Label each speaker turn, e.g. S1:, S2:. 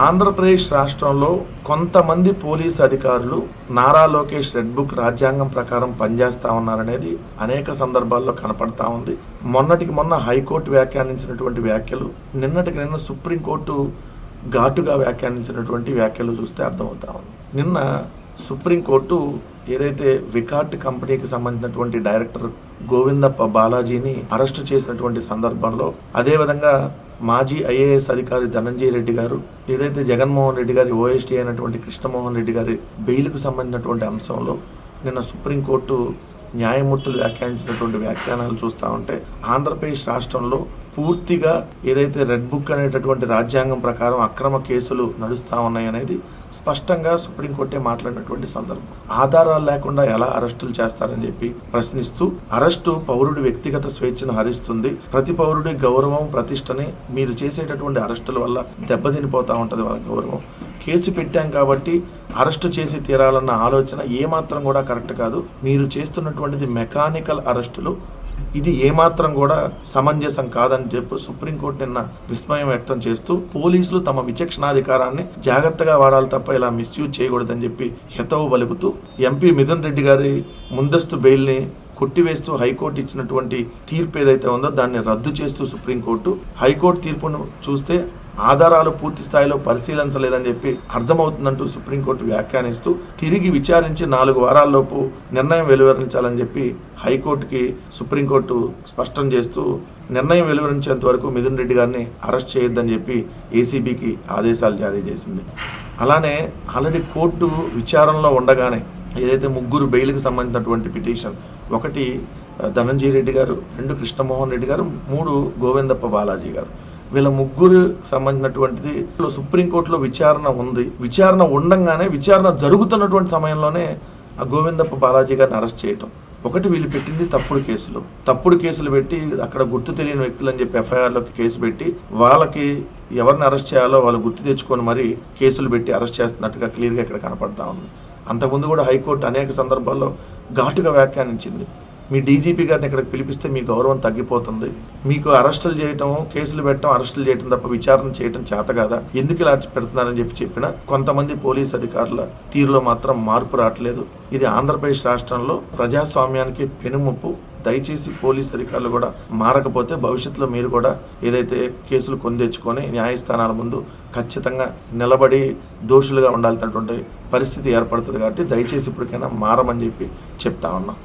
S1: ఆంధ్రప్రదేశ్ రాష్ట్రంలో కొంతమంది పోలీసు అధికారులు నారా లోకేష్ రెడ్ బుక్ రాజ్యాంగం ప్రకారం పనిచేస్తా ఉన్నారనేది అనేక సందర్భాల్లో కనపడతా ఉంది. మొన్నటికి మొన్న హైకోర్టు వ్యాఖ్యానించినటువంటి వ్యాఖ్యలు నిన్నటికి నిన్న సుప్రీంకోర్టు ఘాటుగా వ్యాఖ్యానించినటువంటి వ్యాఖ్యలు చూస్తే అర్థమవుతా ఉంది. నిన్న సుప్రీంకోర్టు ఏదైతే వికాట్ కంపెనీకి సంబంధించినటువంటి డైరెక్టర్ గోవిందప్ప బాలాజీని అరెస్టు చేసినటువంటి సందర్భంలో అదేవిధంగా మాజీ ఐఏఎస్ అధికారి ధనంజయ రెడ్డి గారు ఏదైతే జగన్మోహన్ రెడ్డి గారి ఓఎస్టీ అయినటువంటి కృష్ణమోహన్ రెడ్డి గారి బెయిల్కు సంబంధించినటువంటి అంశంలో నిన్న సుప్రీంకోర్టు న్యాయమూర్తులు వ్యాఖ్యానించినటువంటి వ్యాఖ్యానాలు చూస్తూ ఉంటే ఆంధ్రప్రదేశ్ రాష్ట్రంలో పూర్తిగా ఏదైతే రెడ్ బుక్ అనేటటువంటి రాజ్యాంగం ప్రకారం అక్రమ కేసులు నడుస్తూ ఉన్నాయనేది స్పష్టంగా సుప్రీంకోర్టే మాట్లాడినటువంటి సందర్భం. ఆధారాలు లేకుండా ఎలా అరెస్టులు చేస్తారని చెప్పి ప్రశ్నిస్తూ అరెస్టు పౌరుడి వ్యక్తిగత స్వేచ్ఛను హరిస్తుంది. ప్రతి పౌరుడి గౌరవం ప్రతిష్టని మీరు చేసేటటువంటి అరెస్టుల వల్ల దెబ్బతినిపోతూ ఉంటుంది వాళ్ళ గౌరవం. కేసు పెట్టాం కాబట్టి అరెస్టు చేసి తీరాలన్న ఆలోచన ఏమాత్రం కూడా కరెక్ట్ కాదు. మీరు చేస్తున్నటువంటిది మెకానికల్ అరెస్టులు ఇది ఏమాత్రం కూడా సమంజసం కాదని చెప్పి సుప్రీంకోర్టు నిన్న విస్మయం వ్యక్తం చేస్తూ పోలీసులు తమ విచక్షణాధికారాన్ని జాగ్రత్తగా వాడాలి తప్ప ఇలా మిస్యూజ్ చేయకూడదని చెప్పి హితవు పలుకుతూ ఎంపీ మిథున్ రెడ్డి గారి ముందస్తు బెయిల్ని కొట్టివేస్తూ హైకోర్టు ఇచ్చినటువంటి తీర్పు ఏదైతే ఉందో దాన్ని రద్దు చేస్తూ సుప్రీంకోర్టు. హైకోర్టు తీర్పును చూస్తే ఆధారాలు పూర్తి స్థాయిలో పరిశీలించలేదని చెప్పి అర్థమవుతుందంటూ సుప్రీంకోర్టు వ్యాఖ్యానిస్తూ తిరిగి విచారించి నాలుగు వారాల్లోపు నిర్ణయం వెలువరించాలని చెప్పి హైకోర్టుకి సుప్రీంకోర్టు స్పష్టం చేస్తూ నిర్ణయం వెలువరించేంత వరకు మిథున్ రెడ్డి గారిని అరెస్ట్ చేయొద్దని చెప్పి ఏసీబీకి ఆదేశాలు జారీ చేసింది. అలానే ఆల్రెడీ కోర్టు విచారణలో ఉండగానే ఏదైతే ముగ్గురు బెయిల్కి సంబంధించినటువంటి పిటిషన్ ఒకటి ధనంజీ ధనంజయ రెడ్డి గారు రెండు కృష్ణమోహన్ రెడ్డి గారు మూడు గోవిందప్ప బాలాజీ గారు. వీళ్ళ ముగ్గురు సంబంధించినటువంటిది సుప్రీంకోర్టులో విచారణ ఉంది. విచారణ ఉండంగానే విచారణ జరుగుతున్నటువంటి సమయంలోనే ఆ గోవిందప్ప బాలాజీ గారిని అరెస్ట్ చేయటం. ఒకటి వీళ్ళు పెట్టింది తప్పుడు కేసులు. తప్పుడు కేసులు పెట్టి అక్కడ గుర్తు తెలియని వ్యక్తులు అని చెప్పి ఎఫ్ఐఆర్లోకి కేసు పెట్టి వాళ్ళకి ఎవరిని అరెస్ట్ చేయాలో వాళ్ళు గుర్తు తెచ్చుకొని మరి కేసులు పెట్టి అరెస్ట్ చేస్తున్నట్టుగా క్లియర్గా ఇక్కడ కనపడతా ఉంది. అంతకుముందు కూడా హైకోర్టు అనేక సందర్భాల్లో ఘాటుగా వ్యాఖ్యానించింది. మీ డీజీపీ గారిని ఇక్కడికి పిలిపిస్తే మీ గౌరవం తగ్గిపోతుంది. మీకు అరెస్టులు చేయటం కేసులు పెట్టడం అరెస్టులు చేయటం తప్ప విచారణ చేయటం చేత కాదా? ఎందుకు ఇలా పెడుతున్నారని చెప్పి చెప్పిన కొంతమంది పోలీస్ అధికారుల తీరులో మాత్రం మార్పు రావట్లేదు. ఇది ఆంధ్రప్రదేశ్ రాష్ట్రంలో ప్రజాస్వామ్యానికి పెనుముప్పు. దయచేసి పోలీస్ అధికారులు కూడా మారకపోతే భవిష్యత్తులో మీరు కూడా ఏదైతే కేసులు కొందెచ్చుకొని న్యాయస్థానాల ముందు ఖచ్చితంగా నిలబడి దోషులుగా ఉండాల్సినటువంటి పరిస్థితి ఏర్పడుతుంది కాబట్టి దయచేసి ఇప్పటికైనా మారమని చెప్పి చెప్తా ఉన్నాం.